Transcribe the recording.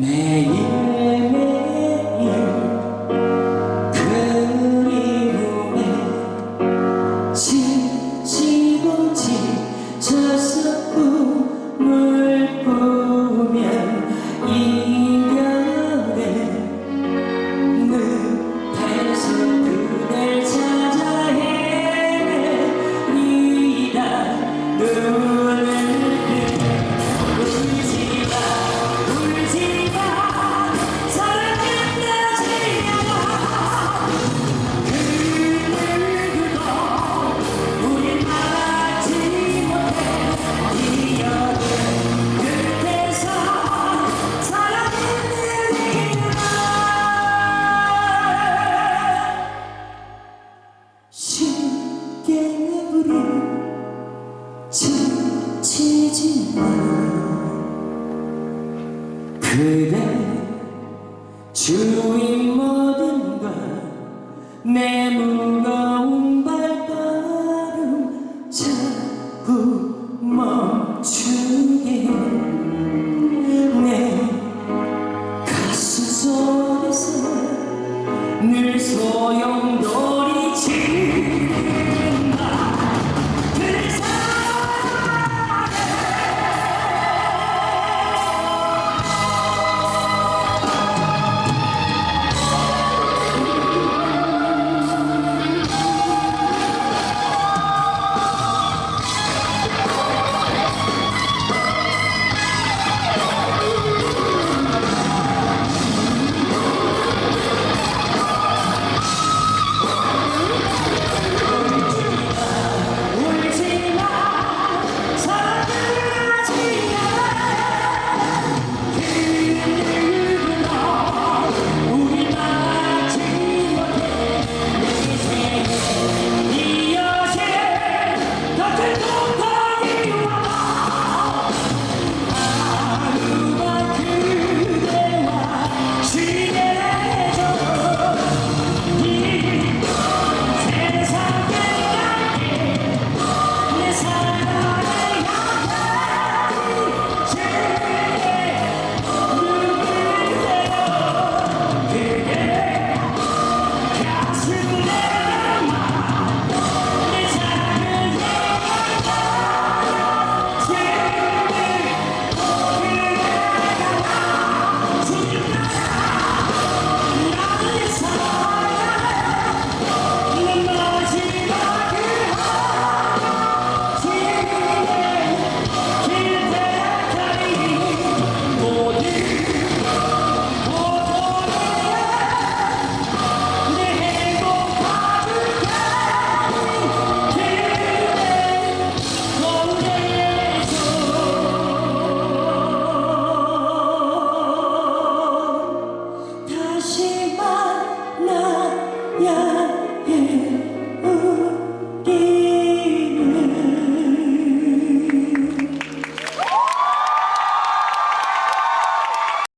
매일 그래 주인 모든 걸내 무거운 발걸음 자꾸 멈추게. 내 가슴 속에서 늘 소용도